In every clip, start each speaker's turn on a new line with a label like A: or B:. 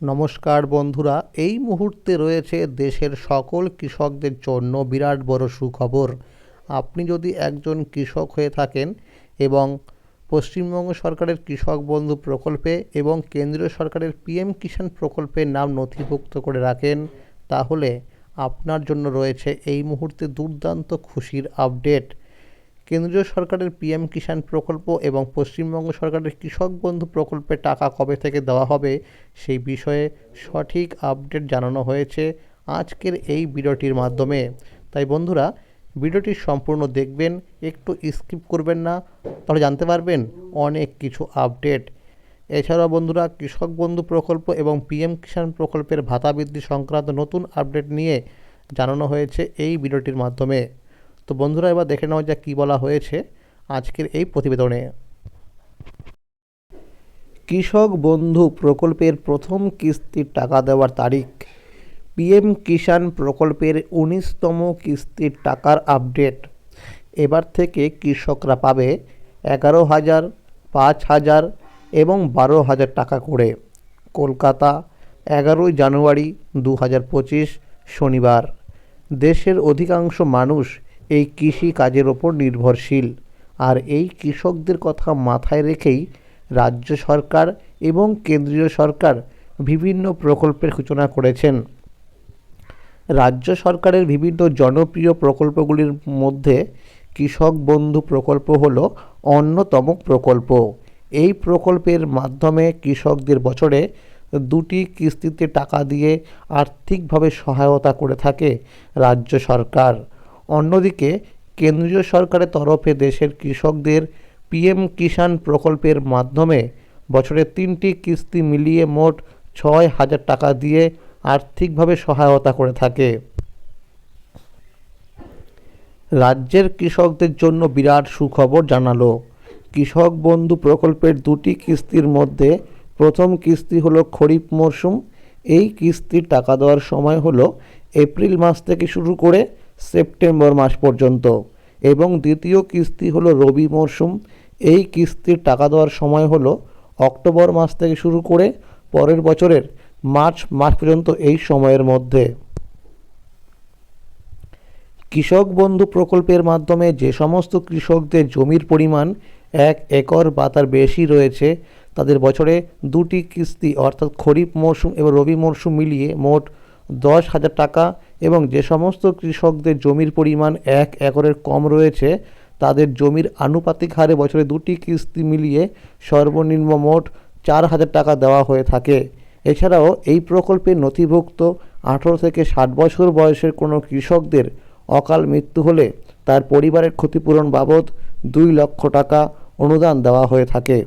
A: নমস্কার বন্ধুরা, এই মুহূর্তে রয়েছে দেশের সকল কৃষকদের জন্য বিরাট বড় সুখবর। আপনি যদি একজন কৃষক হয়ে থাকেন এবং পশ্চিমবঙ্গ সরকারের কৃষক বন্ধু প্রকল্পে এবং কেন্দ্রীয় সরকারের পিএম কিষাণ প্রকল্পের নাম নথিভুক্ত করে রাখেন, তাহলে আপনার জন্য রয়েছে এই মুহূর্তে দুর্দান্ত খুশির আপডেট। কেন্দ্রীয় সরকারের পিএম কিষাণ প্রকল্প এবং পশ্চিমবঙ্গ সরকারের কৃষক বন্ধু প্রকল্পের টাকা কবে থেকে দেওয়া হবে সেই বিষয়ে সঠিক আপডেট জানানো হয়েছে আজকের এই ভিডিওটির মাধ্যমে। তাই বন্ধুরা, ভিডিওটি সম্পূর্ণ দেখবেন, একটু স্কিপ করবেন না, তাহলে জানতে পারবেন অনেক কিছু আপডেট। এছাড়াও বন্ধুরা, কৃষক বন্ধু প্রকল্প এবং পিএম কিষাণ প্রকল্পের ভাতা বৃদ্ধি সংক্রান্ত নতুন আপডেট নিয়ে জানানো হয়েছে এই ভিডিওটির মাধ্যমে। তো বন্ধুরা এবার দেখে নেওয়া যাক কী বলা হয়েছে আজকের এই প্রতিবেদনে। কৃষক বন্ধু প্রকল্পের প্রথম কিস্তির টাকা দেওয়ার তারিখ। পিএম কিষাণ প্রকল্পের উনিশতম কিস্তির টাকার আপডেট। এবার থেকে কৃষকরা পাবে এগারো হাজার, পাঁচ হাজার এবং বারো হাজার টাকা করে। কলকাতা, এগারোই জানুয়ারি দু হাজার পঁচিশ শনিবার। দেশের অধিকাংশ মানুষ এই কৃষি কাজের ওপর নির্ভরশীল। আর এই কৃষকদের কথা মাথায় রেখেই রাজ্য সরকার এবং কেন্দ্রীয় সরকার বিভিন্ন প্রকল্পের সূচনা করেছেন। রাজ্য সরকারের বিভিন্ন জনপ্রিয় প্রকল্পগুলির মধ্যে কৃষক বন্ধু প্রকল্প হলো অন্যতম প্রকল্প। এই প্রকল্পের মাধ্যমে কৃষকদের বছরে দুটি কিস্তিতে টাকা দিয়ে আর্থিকভাবে সহায়তা করে থাকে রাজ্য সরকার। অন্যদিকে, কেন্দ্রীয় সরকারের তরফে দেশের কৃষকদের পিএম কিষাণ প্রকল্পের মাধ্যমে বছরে তিনটি কিস্তি মিলিয়ে মোট ছয় হাজার টাকা দিয়ে আর্থিকভাবে সহায়তা করে থাকে। রাজ্যের কৃষকদের জন্য বিরাট সুখবর জানালো। কৃষক বন্ধু প্রকল্পের দুটি কিস্তির মধ্যে প্রথম কিস্তি হলো খরিফ মরশুম এই কিস্তির টাকা দেওয়ার সময় হলো এপ্রিল মাস থেকে শুরু করে সেপ্টেম্বর মাস পর্যন্ত। এবং দ্বিতীয় কিস্তি হলো রবি মরশুম এই কিস্তির টাকা দেওয়ার সময় হলো অক্টোবর মাস থেকে শুরু করে পরের বছরের মার্চ মাস পর্যন্ত এই সময়ের মধ্যে। কৃষক বন্ধু প্রকল্পের মাধ্যমে যে সমস্ত কৃষকদের জমির পরিমাণ এক একর বা তার বেশি রয়েছে, তাদের বছরে দুটি কিস্তি, অর্থাৎ খরিফ মরশুম এবং রবি মরশুম মিলিয়ে মোট দশ হাজার টাকা এবং যে সমস্ত কৃষকদের জমির পরিমাণ এক একরের কম রয়েছে, তাদের জমির আনুপাতিক হারে বছরে দুটি কিস্তি মিলিয়ে সর্বনিম্ন মোট চার হাজার টাকা দেওয়া হয়ে থাকে। এছাড়াও এই প্রকল্পে নথিভুক্ত আঠেরো থেকে ষাট বছর বয়সের কোনো কৃষকদের অকাল মৃত্যু হলে তার পরিবারের ক্ষতিপূরণ বাবদ দুই লক্ষ টাকা অনুদান দেওয়া হয়ে থাকে।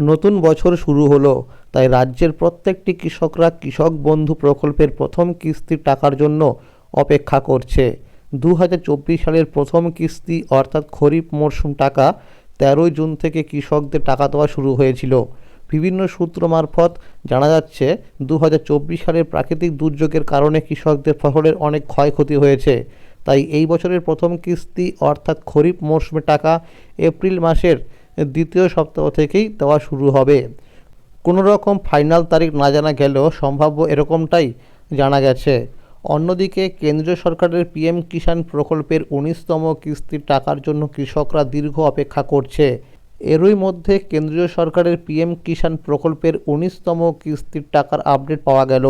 A: নতুন বছর শুরু হলো, তাই রাজ্যের প্রত্যেকটি কৃষকরা কৃষক বন্ধু প্রকল্পের প্রথম কিস্তির টাকার জন্য অপেক্ষা করছে। দু হাজার চব্বিশ সালের প্রথম কিস্তি, অর্থাৎ খরিফ মরশুম টাকা, তেরোই জুন থেকে কৃষকদের টাকা দেওয়া শুরু হয়েছিল। বিভিন্ন সূত্র মারফত জানা যাচ্ছে দু হাজার চব্বিশ সালের প্রাকৃতিক দুর্যোগের কারণে কৃষকদের ফসলের অনেক ক্ষয়ক্ষতি হয়েছে। তাই এই বছরের প্রথম কিস্তি, অর্থাৎ খরিফ মরশুমের টাকা, এপ্রিল মাসের দ্বিতীয় সপ্তাহ থেকেই দেওয়া শুরু হবে। কোনো রকম ফাইনাল তারিখ না জানা গেলেও সম্ভাব্য এরকমটাই জানা গেছে। অন্যদিকে কেন্দ্রীয় সরকারের পিএম কিষাণ প্রকল্পের উনিশতম কিস্তির টাকার জন্য কৃষকরা দীর্ঘ অপেক্ষা করছে। এরই মধ্যে কেন্দ্রীয় সরকারের পিএম কিষাণ প্রকল্পের উনিশতম কিস্তির টাকার আপডেট পাওয়া গেল।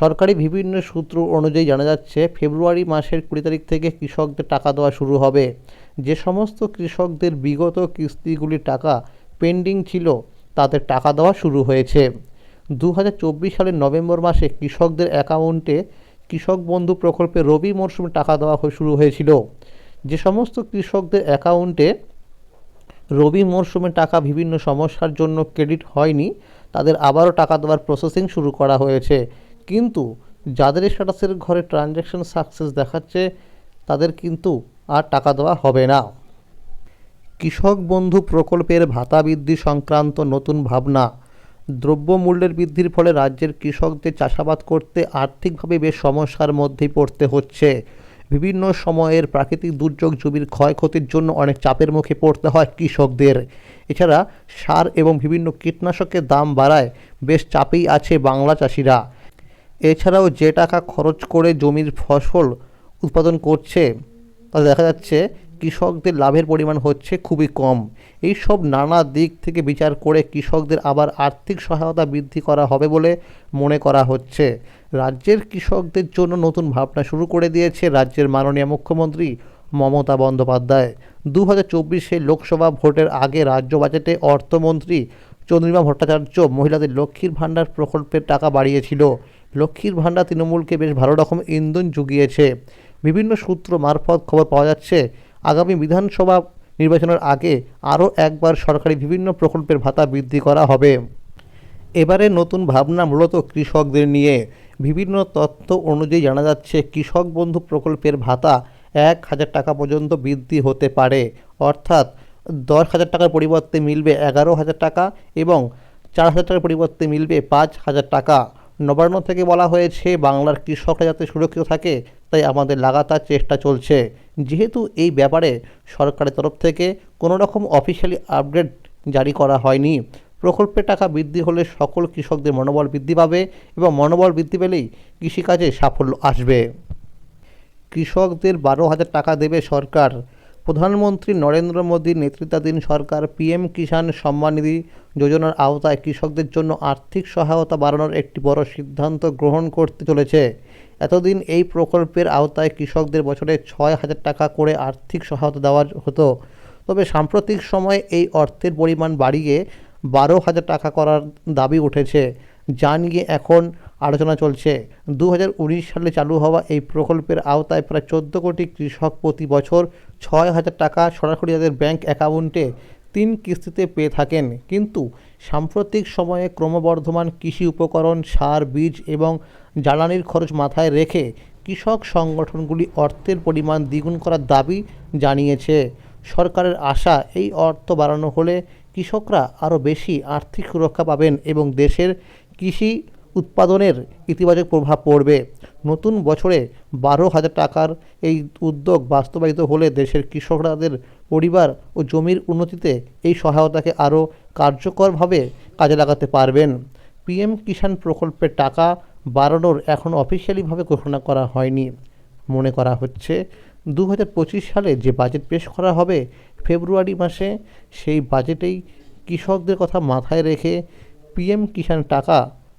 A: সরকারি বিভিন্ন সূত্র অনুযায়ী জানা যাচ্ছে, ফেব্রুয়ারি মাসের কুড়ি তারিখ থেকে কৃষকদের টাকা দেওয়া শুরু হবে। যে সমস্ত কৃষকদের বিগত কিস্তিগুলির টাকা পেন্ডিং ছিল তাদের টাকা দেওয়া শুরু হয়েছে। দু হাজার চব্বিশ সালের নভেম্বর মাসে কৃষকদের অ্যাকাউন্টে কৃষক বন্ধু প্রকল্পে রবি মরশুমে টাকা দেওয়া শুরু হয়েছিল। যে সমস্ত কৃষকদের অ্যাকাউন্টে রবি মরশুমে টাকা বিভিন্ন সমস্যার জন্য ক্রেডিট হয়নি, তাদের আবারও টাকা দেওয়ার প্রসেসিং শুরু করা হয়েছে। কিন্তু যাদের স্ট্যাটাসের ঘরে ট্রানজ্যাকশন সাকসেস দেখাচ্ছে, তাদের কিন্তু আর টাকা দেওয়া হবে না। কৃষক বন্ধু প্রকল্পের ভাতা বৃদ্ধি সংক্রান্ত নতুন ভাবনা। দ্রব্যমূল্যের বৃদ্ধির ফলে রাজ্যের কৃষকদের চাষাবাদ করতে আর্থিকভাবে বেশ সমস্যার মধ্যেই পড়তে হচ্ছে। বিভিন্ন সময়ের প্রাকৃতিক দুর্যোগ, জমির ক্ষয়ক্ষতির জন্য অনেক চাপের মুখে পড়তে হয় কৃষকদের। এছাড়া সার এবং বিভিন্ন কীটনাশকের দাম বাড়ায় বেশ চাপেই আছে বাংলা চাষিরা। এছাড়াও যে টাকা খরচ করে জমির ফসল উৎপাদন করছে তাতে দেখা যাচ্ছে কৃষকদের লাভের পরিমাণ হচ্ছে খুবই কম। এই সব নানা দিক থেকে বিচার করে কৃষকদের আবার আর্থিক সহায়তা বৃদ্ধি করা হবে বলে মনে করা হচ্ছে। রাজ্যের কৃষকদের জন্য নতুন ভাবনা শুরু করে দিয়েছে রাজ্যের মাননীয় মুখ্যমন্ত্রী মমতা বন্দ্যোপাধ্যায়। দু হাজার চব্বিশে লোকসভা ভোটের আগে রাজ্য বাজেটে অর্থমন্ত্রী চন্দ্রিমা ভট্টাচার্য মহিলাদের লক্ষ্মীর ভাণ্ডার প্রকল্পের টাকা বাড়িয়েছিল। লক্ষ্মীর ভাণ্ডার তৃণমূলকে বেশ ভালো রকম ইন্ধন জুগিয়েছে। বিভিন্ন সূত্র মারফত খবর পাওয়া যাচ্ছে, আগামী বিধানসভা নির্বাচনের আগে আরও একবার সরকারি বিভিন্ন প্রকল্পের ভাতা বৃদ্ধি করা হবে। এবারে নতুন ভাবনা মূলত কৃষকদের নিয়ে। বিভিন্ন তথ্য অনুযায়ী জানা যাচ্ছে, কৃষক বন্ধু প্রকল্পের ভাতা এক হাজার টাকা পর্যন্ত বৃদ্ধি হতে পারে। অর্থাৎ দশ হাজার টাকার পরিবর্তে মিলবে এগারো হাজার টাকা এবং চার হাজার টাকার পরিবর্তে মিলবে পাঁচ হাজার টাকা। নবান্ন থেকে বলা হয়েছে, বাংলার কৃষকরা যাতে সুরক্ষিত থাকে তাই আমাদের লাগাতার চেষ্টা চলছে। যেহেতু এই ব্যাপারে সরকারের তরফ থেকে কোনো রকম অফিসিয়ালি আপডেট জারি করা হয়নি। প্রকল্পে টাকা বৃদ্ধি হলে সকল কৃষকদের মনোবল বৃদ্ধি পাবে এবং মনোবল বৃদ্ধি পেলেই কৃষিকাজে সাফল্য আসবে। কৃষকদের বারো হাজার টাকা দেবে সরকার। প্রধানমন্ত্রী নরেন্দ্র মোদীর নেতৃত্বাধীন সরকার পিএম কিষাণ সম্মান নিধি যোজনার আওতায় কৃষকদের জন্য আর্থিক সহায়তা বাড়ানোর একটি বড় সিদ্ধান্ত গ্রহণ করতে চলেছে। এতদিন এই প্রকল্পের আওতায় কৃষকদের বছরে ছয় হাজার টাকা করে আর্থিক সহায়তা দেওয়া হতো। তবে সাম্প্রতিক সময়ে এই অর্থের পরিমাণ বাড়িয়ে বারো হাজার টাকা করার দাবি উঠেছে। যা নিয়ে এখন আলোচনা চলছে। দু হাজার উনিশ সালে চালু হওয়া এই প্রকল্পের আওতায় প্রায় চোদ্দ কোটি কৃষক প্রতি বছর ছয় হাজার টাকা সরাসরি তাদের ব্যাংক অ্যাকাউন্টে তিন কিস্তিতে পেয়ে থাকেন। কিন্তু সাম্প্রতিক সময়ে ক্রমবর্ধমান কৃষি উপকরণ, সার, বীজ এবং জ্বালানির খরচ মাথায় রেখে কৃষক সংগঠনগুলি অর্থের পরিমাণ দ্বিগুণ করার দাবি জানিয়েছে। সরকারের আশা, এই অর্থ বাড়ানো হলে কৃষকরা আরও বেশি আর্থিক সুরক্ষা পাবেন এবং দেশের কৃষি উৎপাদনের ইতিবাচক প্রভাব পড়বে। নতুন বছরে বারো হাজার টাকার এই উদ্যোগ বাস্তবায়িত হলে দেশের কৃষকরা তাদের পরিবার ও জমির উন্নতিতে এই সহায়তাকে আরও কার্যকরভাবে কাজে লাগাতে পারবেন। পিএম কিষাণ প্রকল্পের টাকা বাড়ানোর এখনও অফিসিয়ালিভাবে ঘোষণা করা হয়নি। মনে করা হচ্ছে দু হাজার পঁচিশ সালে যে বাজেট পেশ করা হবে ফেব্রুয়ারি মাসে, সেই বাজেটেই কৃষকদের কথা মাথায় রেখে পিএম কিষাণ টাকা